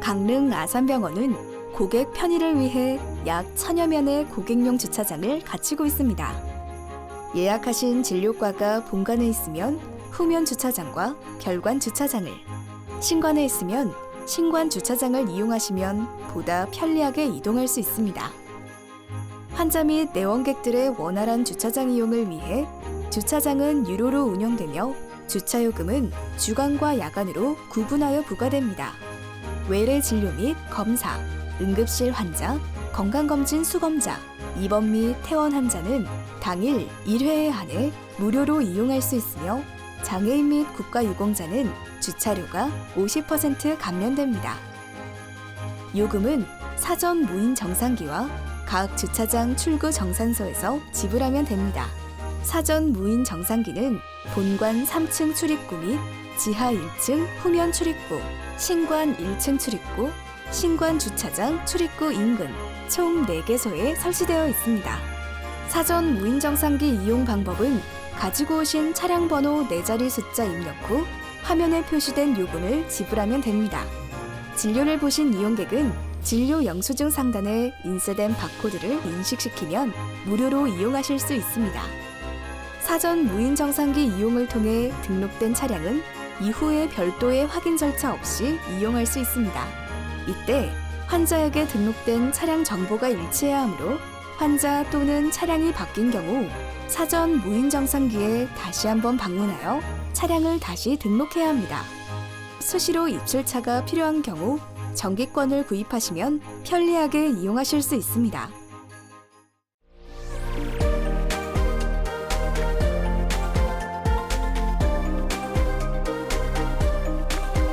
강릉 아산병원은 고객 편의를 위해 약 천여 면의 고객용 주차장을 갖추고 있습니다. 예약하신 진료과가 본관에 있으면 후면 주차장과 결관 주차장을, 신관에 있으면 신관 주차장을 이용하시면 보다 편리하게 이동할 수 있습니다. 환자 및 내원객들의 원활한 주차장 이용을 위해 주차장은 유료로 운영되며 주차요금은 주간과 야간으로 구분하여 부과됩니다. 외래 진료 및 검사, 응급실 환자, 건강검진 수검자, 입원 및 퇴원 환자는 당일 1회에 한해 무료로 이용할 수 있으며 장애인 및 국가유공자는 주차료가 50% 감면됩니다. 요금은 사전 무인 정상기와 각 주차장 출구 정산소에서 지불하면 됩니다. 사전 무인 정상기는 본관 3층 출입구 및 지하 1층 후면 출입구, 신관 1층 출입구, 신관 주차장 출입구 인근 총 4개소에 설치되어 있습니다. 사전 무인 정상기 이용 방법은 가지고 오신 차량 번호 4자리 숫자 입력 후 화면에 표시된 요금을 지불하면 됩니다. 진료를 보신 이용객은 진료 영수증 상단에 인쇄된 바코드를 인식시키면 무료로 이용하실 수 있습니다. 사전 무인 정상기 이용을 통해 등록된 차량은 이후에 별도의 확인 절차 없이 이용할 수 있습니다. 이때 환자에게 등록된 차량 정보가 일치해야 하므로 환자 또는 차량이 바뀐 경우 사전 무인 정상기에 다시 한번 방문하여 차량을 다시 등록해야 합니다. 수시로 입출차가 필요한 경우 정기권을 구입하시면 편리하게 이용하실 수 있습니다.